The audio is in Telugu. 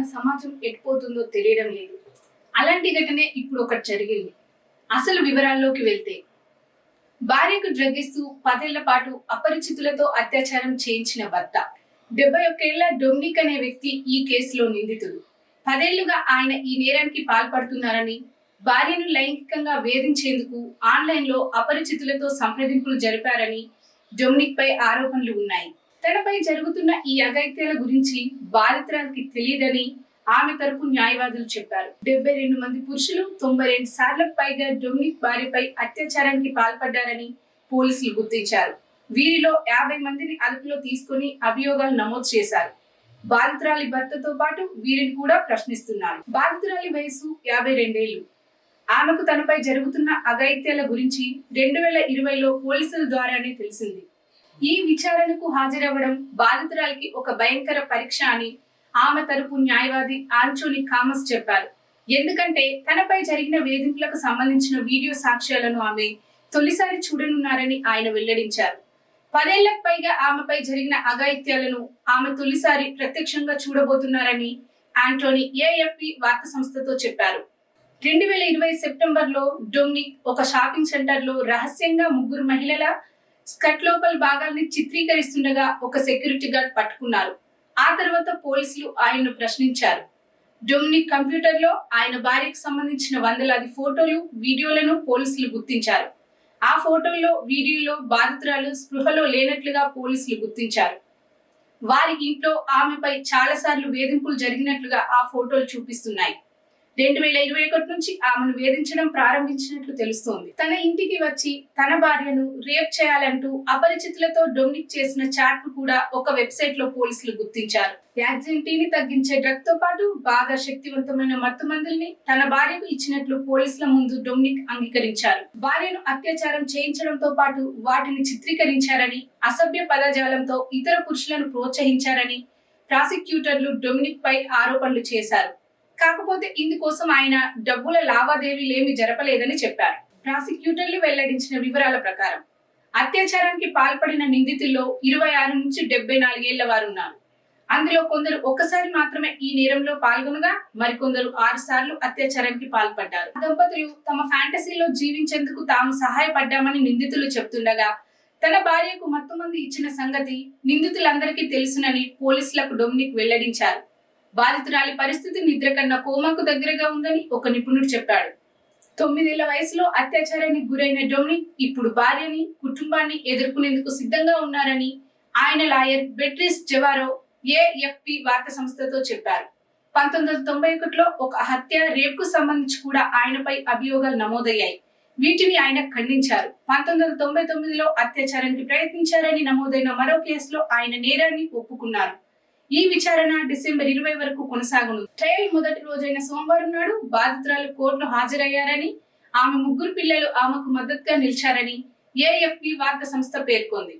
మన సమాజం ఎట్టిపోతుందో తెలియడం లేదు. అలాంటి ఘటనే ఇప్పుడు ఒకటి జరిగింది. అసలు వివరాల్లోకి వెళ్తే భార్యకు డ్రగ్గిస్తూ పదేళ్ళ పాటు అపరిచితులతో అత్యాచారం చేయించిన భర్త. డెబ్బై ఒకేళ్ళ డొమినిక్ అనే వ్యక్తి ఈ కేసులో నిందితుడు. పదేళ్ళుగా ఆయన ఈ నేరానికి పాల్పడుతున్నారని భార్యను లైంగికంగా వేధించేందుకు ఆన్లైన్లో అపరిచితులతో సంప్రదింపులు జరిపారని డొమినిక్ పై ఆరోపణలు ఉన్నాయి. తనపై జరుగుతున్న ఈ అగైత్యాల గురించి బాధితురాలికి తెలియదని ఆమె తరపు న్యాయవాదులు చెప్పారు. డెబ్బై రెండు మంది పురుషులు తొంభై రెండు సార్లకు పైగా డొమినిక్ భార్యపై అత్యాచారానికి పాల్పడ్డారని పోలీసులు గుర్తించారు. వీరిలో యాభై మందిని అదుపులో తీసుకుని అభియోగాలు నమోదు చేశారు. బాధితురాలి భర్తతో పాటు వీరిని కూడా ప్రశ్నిస్తున్నారు. బాధితురాలి వయసు యాభై రెండేళ్ళు ఆమెకు తనపై జరుగుతున్న అఘాయిత్యాల గురించి రెండు వేల ఇరవైలో పోలీసుల ద్వారానే తెలిసింది. ఈ విచారణకు హాజరవ్వడం బాధితురాలికి ఒక భయంకర పరీక్ష అని ఆమె తరపు న్యాయవాది ఆంచోని కామస్ చెప్పారు. ఎందుకంటే తనపై జరిగిన వేధింపులకు సంబంధించిన వీడియో సాక్ష్యాలను ఆమె తొలిసారి చూడనున్నారని ఆయన వెల్లడించారు. పదేళ్ళకు పైగా ఆమెపై జరిగిన అఘాయిత్యాలను ఆమె తొలిసారి ప్రత్యక్షంగా చూడబోతున్నారని ఆంటోనీ ఏఎఫ్పి వార్తా సంస్థతో చెప్పారు. రెండు వేల ఇరవై సెప్టెంబర్లో డొమినిక్ ఒక షాపింగ్ సెంటర్లో రహస్యంగా ముగ్గురు మహిళల స్కర్ట్ లోపల భాగాల్ని చిత్రీకరిస్తుండగా ఒక సెక్యూరిటీ గార్డ్ పట్టుకున్నారు. ఆ తర్వాత పోలీసులు ఆయన్ను ప్రశ్నించారు. డొమినిక్ కంప్యూటర్లో ఆయన భార్యకు సంబంధించిన వందలాది ఫోటోలు వీడియోలను పోలీసులు గుర్తించారు. ఆ ఫోటోల్లో వీడియోలో బాధితురాలు స్పృహలో లేనట్లుగా పోలీసులు గుర్తించారు. వారి ఇంట్లో ఆమెపై చాలాసార్లు వేధింపులు జరిగినట్లుగా ఆ ఫోటోలు చూపిస్తున్నాయి. రెండు వేల ఇరవై ఒకటి నుంచి ఆమెను వేధించడం ప్రారంభించినట్లు తెలుస్తోంది. తన ఇంటికి వచ్చి తన భార్యను రేప్ చేయాలంటూ అపరిచితులతో డొమినిక్ చేసిన చాట్ను కూడా ఒక వెబ్సైట్లో పోలీసులు గుర్తించారు. యాక్సిడెంటీని తగ్గించే డ్రగ్తో పాటు బాగా శక్తివంతమైన మత్తు మందుల్ని తన భార్యకు ఇచ్చినట్లు పోలీసుల ముందు డొమినిక్ అంగీకరించారు. భార్యను అత్యాచారం చేయించడంతో పాటు వాటిని చిత్రీకరించారని అసభ్య పదజాలంతో ఇతర పురుషులను ప్రోత్సహించారని ప్రాసిక్యూటర్లు డొమినిక్ పై ఆరోపణలు చేశారు. కాకపోతే ఇందుకోసం ఆయన డబ్బుల లావాదేవీలేమి జరపలేదని చెప్పారు. ప్రాసిక్యూటర్లు వెల్లడించిన వివరాల ప్రకారం అత్యాచారానికి పాల్పడిన నిందితుల్లో ఇరవై ఆరు నుంచి డెబ్బై నాలుగేళ్ళ వారు ఉన్నారు. అందులో కొందరు ఒక్కసారి మాత్రమే ఈ నేరంలో పాల్గొనగా మరికొందరు ఆరు సార్లు అత్యాచారానికి పాల్పడ్డారు. దంపతులు తమ ఫ్యాంటసీలో జీవించేందుకు తాము సహాయపడ్డామని నిందితులు చెప్తుండగా తన భార్యకు మత్తుమంది ఇచ్చిన సంగతి నిందితులందరికీ తెలుసునని పోలీసులకు డొమినిక్ వెల్లడించారు. బాధితురాలి పరిస్థితి నిద్ర కన్నా కోమాకు దగ్గరగా ఉందని ఒక నిపుణుడు చెప్పాడు. తొమ్మిదేళ్ళ వయసులో అత్యాచారానికి గురైన డొమినిక్ ఇప్పుడు భార్యని కుటుంబాన్ని ఎదుర్కొనేందుకు సిద్ధంగా ఉన్నారని ఆయన లాయర్ బెట్రిస్ జవారో ఏఎఫ్పి వార్తా సంస్థతో చెప్పారు. పంతొమ్మిది వందల తొంభై ఒకటిలో ఒక హత్య రేపుకు సంబంధించి కూడా ఆయనపై అభియోగాలు నమోదయ్యాయి. వీటిని ఆయన ఖండించారు. పంతొమ్మిది వందల తొంభై తొమ్మిదిలో అత్యాచారానికి ప్రయత్నించారని నమోదైన మరో కేసులో ఆయన నేరాన్ని ఒప్పుకున్నారు. ఈ విచారణ డిసెంబర్ ఇరవై వరకు కొనసాగనుంది. ట్రయల్ మొదటి రోజైన సోమవారం నాడు బాధితురాలు కోర్టులో హాజరయ్యారని ఆమె ముగ్గురు పిల్లలు ఆమెకు మద్దతుగా నిలిచారని ఏఎఫ్పి వార్తా సంస్థ పేర్కొంది.